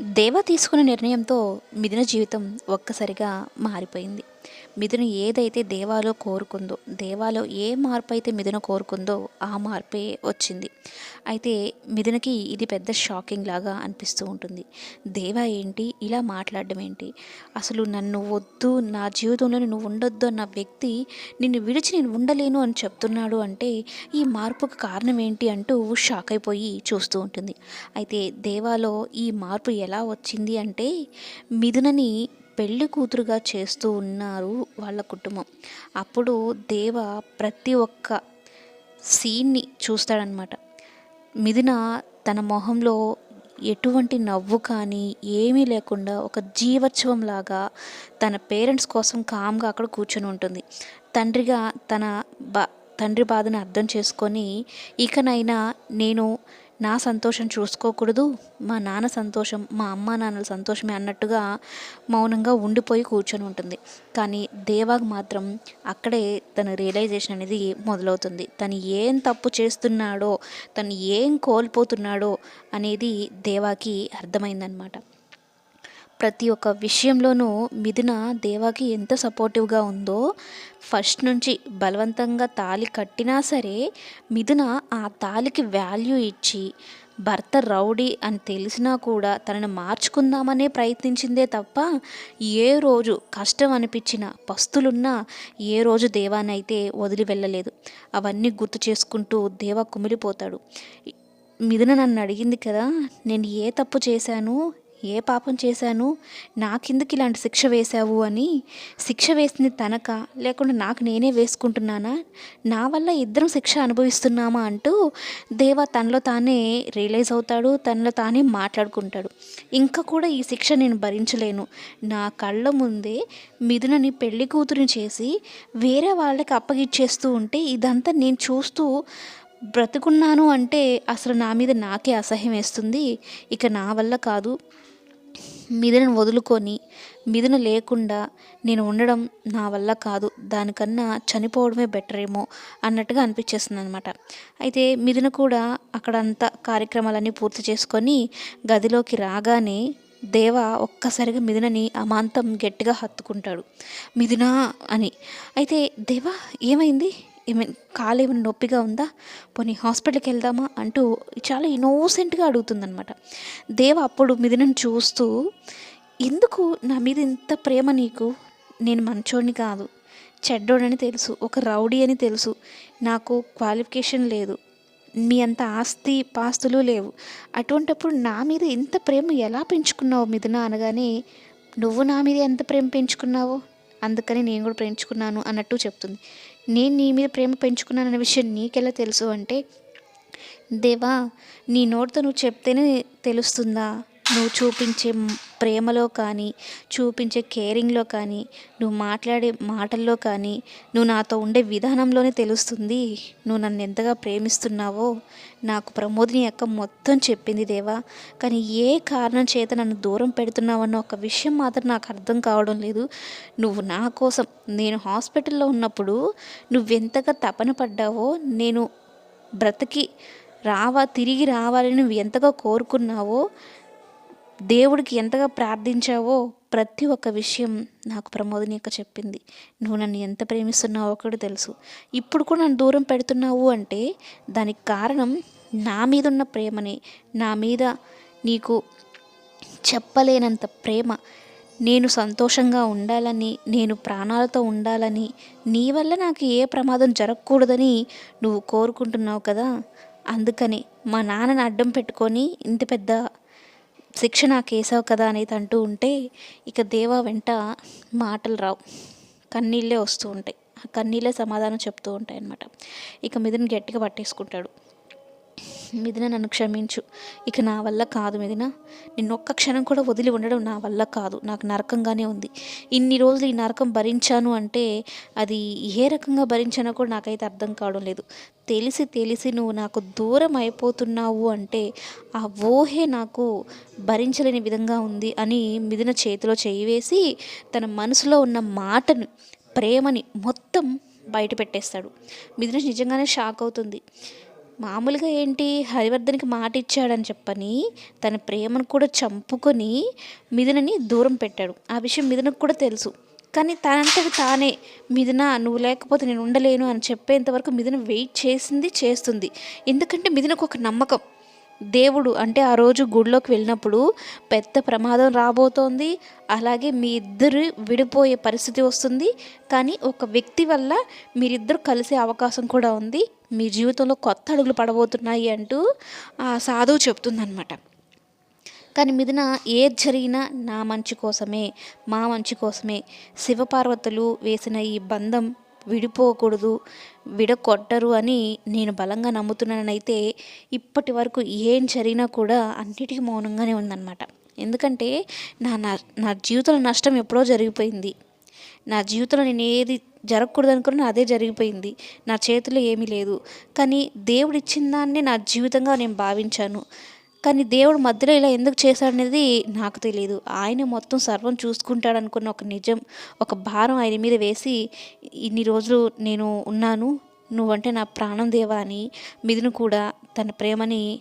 దేవ తీసుకున్న నిర్ణయంతో మిథున జీవితం ఒక్కసారిగా మారిపోయింది. మిథున ఏదైతే దేవాలో కోరుకుందో దేవాలో ఏ మార్పు అయితే మిథును కోరుకుందో ఆ మార్పే వచ్చింది. అయితే మిథునకి ఇది పెద్ద షాకింగ్ లాగా అనిపిస్తూ ఉంటుంది. దేవ ఏంటి? ఇలా మాట్లాడడం ఏంటి? అసలు నన్ను వద్దు నా జీవితంలో నువ్వు ఉండొద్దు అన్న వ్యక్తి నిన్ను విడిచి నేను ఉండలేను అని చెప్తున్నాడు అంటే ఈ మార్పుకు కారణం ఏంటి అంటూ షాక్ అయిపోయి చూస్తూ ఉంటుంది. అయితే దేవాలో ఈ మార్పు ఎలా వచ్చింది అంటే మిథునని పెళ్ళి కూతురుగా చేస్తూ ఉన్నారు వాళ్ళ కుటుంబం. అప్పుడు దేవ ప్రతి ఒక్క సీన్ని చూస్తాడనమాట. మిథున తన మొహంలో ఎటువంటి నవ్వు కానీ ఏమీ లేకుండా ఒక జీవోత్సవం లాగా తన పేరెంట్స్ కోసం కామ్గా అక్కడ కూర్చొని ఉంటుంది. తండ్రిగా తన బా తండ్రి బాధను అర్థం చేసుకొని ఇకనైనా నేను నా సంతోషం చూసుకోకూడదు మా నాన్న సంతోషం మా అమ్మ నాన్నల సంతోషమే అన్నట్టుగా మౌనంగా ఉండిపోయి కూర్చొని ఉంటుంది. కానీ దేవాగ్ మాత్రం అక్కడే తన రియలైజేషన్ అనేది మొదలవుతుంది. తను ఏం తప్పు చేస్తున్నాడో తను ఏం కోల్పోతున్నాడో అనేది దేవాకి అర్థమైందనమాట ప్రతి ఒక్క విషయంలోనూ మిథున దేవాకి ఎంత సపోర్టివ్గా ఉందో ఫస్ట్ నుంచి బలవంతంగా తాళి కట్టినా సరే మిథున ఆ తాలికి వాల్యూ ఇచ్చి భర్త రౌడీ అని తెలిసినా కూడా తనని మార్చుకుందామనే ప్రయత్నించిందే తప్ప ఏ రోజు కష్టం అనిపించిన పస్తులున్నా ఏ రోజు దేవానైతే వదిలి వెళ్ళలేదు. అవన్నీ గుర్తు చేసుకుంటూ దేవా కుమిలిపోతాడు. మిథున నన్ను అడిగింది కదా నేను ఏ తప్పు చేశాను ఏ పాపం చేశాను? నాకెందుకు ఇలాంటి శిక్ష వేశావు అని? శిక్ష వేసింది తనక? లేకుండా నాకు నేనే వేసుకుంటున్నానా? నా వల్ల ఇద్దరం శిక్ష అనుభవిస్తున్నామా అంటూ దేవ తనలో తానే రియలైజ్ అవుతాడు తనలో తానే మాట్లాడుకుంటాడు. ఇంకా కూడా ఈ శిక్ష నేను భరించలేను. నా కళ్ళ ముందే మిథునని పెళ్ళి కూతురిని చేసి వేరే వాళ్ళకి అప్పగిచ్చేస్తూ ఉంటే ఇదంతా నేను చూస్తూ బ్రతుకున్నాను అంటే అసలు నా మీద నాకే అసహ్యం వేస్తుంది. ఇక నా వల్ల కాదు. మిథునను వదులుకొని మిథున లేకుండా నేను ఉండడం నా వల్ల కాదు దానికన్నా చనిపోవడమే బెటర్ ఏమో అన్నట్టుగా అనిపించేస్తుంది అనమాట అయితే మిథున కూడా అక్కడ అంతా కార్యక్రమాలన్నీ పూర్తి చేసుకొని గదిలోకి రాగానే దేవ ఒక్కసారిగా మిథునని అమాంతం గట్టిగా హత్తుకుంటాడు. మిథున అని. అయితే దేవ ఏమైంది? ఏమైనా కాలు ఏమైనా నొప్పిగా ఉందా? పోనీ హాస్పిటల్కి వెళ్దామా అంటూ చాలా ఇన్నోసెంట్గా అడుగుతుందనమాట దేవ అప్పుడు మిథునని చూస్తూ ఎందుకు నా మీద ఇంత ప్రేమ నీకు? నేను మంచోడిని కాదు. చెడ్డోడని తెలుసు. ఒక రౌడీ అని తెలుసు. నాకు క్వాలిఫికేషన్ లేదు. మీ అంత ఆస్తి పాస్తులు లేవు. అటువంటప్పుడు నా మీద ఇంత ప్రేమ ఎలా పెంచుకున్నావు మిథున? అనగానే నువ్వు నా మీద ఎంత ప్రేమ పెంచుకున్నావో? అందుకని నేను కూడా ప్రేమించుకున్నాను అన్నట్టు చెప్తుంది. నేను నీ మీద ప్రేమ పెంచుకున్నాను అనే విషయం నీకెలా తెలుసు అంటే దేవా నీ నోటితో నువ్వు చెప్తేనే తెలుస్తుందా? నువ్వు చూపించే ప్రేమలో కానీ చూపించే కేరింగ్లో కానీ నువ్వు మాట్లాడే మాటల్లో కానీ నువ్వు నాతో ఉండే విధానంలోనే తెలుస్తుంది. నువ్వు నన్ను ఎంతగా ప్రేమిస్తున్నావో నాకు ప్రమోదిని అక్క మొత్తం చెప్పింది దేవా. కానీ ఏ కారణం చేత నన్ను దూరం పెడుతున్నావన్న ఒక విషయం మాత్రం నాకు అర్థం కావడం లేదు. నువ్వు నా కోసం నేను హాస్పిటల్లో ఉన్నప్పుడు నువ్వెంతగా తపన పడ్డావో నేను బ్రతికి రావా తిరిగి రావాలని నువ్వు ఎంతగా కోరుకున్నావో దేవుడికి ఎంతగా ప్రార్థించావో ప్రతి ఒక్క విషయం నాకు ప్రమోదిని యొక్క చెప్పింది. నువ్వు నన్ను ఎంత ప్రేమిస్తున్నావో ఒకటి తెలుసు. ఇప్పుడు కూడా నన్ను దూరం పెడుతున్నావు అంటే దానికి కారణం నా మీద ఉన్న ప్రేమని. నా మీద నీకు చెప్పలేనంత ప్రేమ. నేను సంతోషంగా ఉండాలని నేను ప్రాణాలతో ఉండాలని నీ వల్ల నాకు ఏ ప్రమాదం జరగకూడదని నువ్వు కోరుకుంటున్నావు కదా? అందుకని మా నాన్నని అడ్డం పెట్టుకొని ఇంత పెద్ద శిక్ష నాకేసావు కదా అనేది అంటూ ఉంటే ఇక దేవా వెంట మాటలు రావు. కన్నీళ్ళే వస్తూ ఉంటాయి. ఆ కన్నీళ్ళే సమాధానం చెప్తూ ఉంటాయి అన్నమాట ఇక మిథున గట్టిగా పట్టేసుకుంటాడు. మిథున నన్ను క్షమించు. ఇక నా వల్ల కాదు మిథున. నిన్ను ఒక్క క్షణం కూడా వదిలి ఉండడం నా వల్ల కాదు. నాకు నరకంగానే ఉంది. ఇన్ని రోజులు ఈ నరకం భరించాను అంటే అది ఏ రకంగా భరించానో కూడా నాకైతే అర్థం కావడం లేదు. తెలిసి తెలిసి నువ్వు నాకు దూరం అయిపోతున్నావు అంటే ఆ ఊహే నాకు భరించలేని విధంగా ఉంది అని మిథున చేతిలో చేయి వేసి తన మనసులో ఉన్న మాటను ప్రేమని మొత్తం బయట పెట్టేస్తాడు. మిథున నిజంగానే షాక్ అవుతుంది. మామూలుగా ఏంటి? హరివర్ధన్కి మాట ఇచ్చాడని చెప్పని తన ప్రేమను కూడా చంపుకొని మిథునని దూరం పెట్టాడు. ఆ విషయం మిథునకు కూడా తెలుసు. కానీ తనంతటి తానే మిథున నువ్వు లేకపోతే నేను ఉండలేను అని చెప్పేంతవరకు మిథున వెయిట్ చేసింది చేస్తుంది. ఎందుకంటే మిథునకు ఒక నమ్మకం. దేవుడు అంటే ఆ రోజు గుడిలోకి వెళ్ళినప్పుడు పెద్ద ప్రమాదం రాబోతోంది. అలాగే మీ ఇద్దరు విడిపోయే పరిస్థితి వస్తుంది. కానీ ఒక వ్యక్తి వల్ల మీరిద్దరు కలిసే అవకాశం కూడా ఉంది. మీ జీవితంలో కొత్త అడుగులు పడబోతున్నాయి అంటూ ఆ సాధువు చెప్తుందనమాట కానీ మీదన ఏది జరిగినా నా మంచి కోసమే మా మంచి కోసమే. శివపార్వతులు వేసిన ఈ బంధం విడిపోకూడదు విడకొట్టరు అని నేను బలంగా నమ్ముతున్నానైతే ఇప్పటి వరకు ఏం జరిగినా కూడా అన్నిటికీ మౌనంగానే ఉందన్నమాట. ఎందుకంటే నా నా- నా జీవితంలో నష్టం ఎప్పుడో జరిగిపోయింది. నా జీవితంలో నేను ఏది జరగకూడదు అదే జరిగిపోయింది. నా చేతిలో ఏమీ లేదు. కానీ దేవుడు ఇచ్చిన దాన్ని నా జీవితంగా నేను భావించాను. కానీ దేవుడు మధ్యలో ఇలా ఎందుకు చేశాడనేది నాకు తెలియదు ఆయన మొత్తం సర్వం చూసుకుంటాడు అనుకున్న ఒక నిజం ఒక భారం ఆయన మీద వేసి ఇన్ని రోజులు నేను ఉన్నాను. నువ్వంటే నా ప్రాణం దేవా అని మిథును కూడా తన ప్రేమని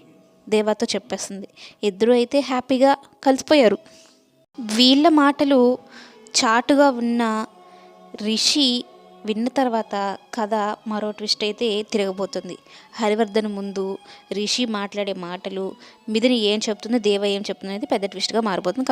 దేవాతో చెప్పేస్తుంది ఇద్దరు అయితే హ్యాపీగా కలిసిపోయారు. వీళ్ళ మాటలు చాటుగా ఉన్న రిషి విన్న తర్వాత కథ మరో ట్విస్ట్ అయితే తిరగబోతుంది. హరివర్ధన్ ముందు రిషి మాట్లాడే మాటలు మిథుని ఏం చెప్తుందో దేవ ఏం చెప్తుందో అనేది పెద్ద ట్విస్ట్గా మారిపోతుంది కమింగ్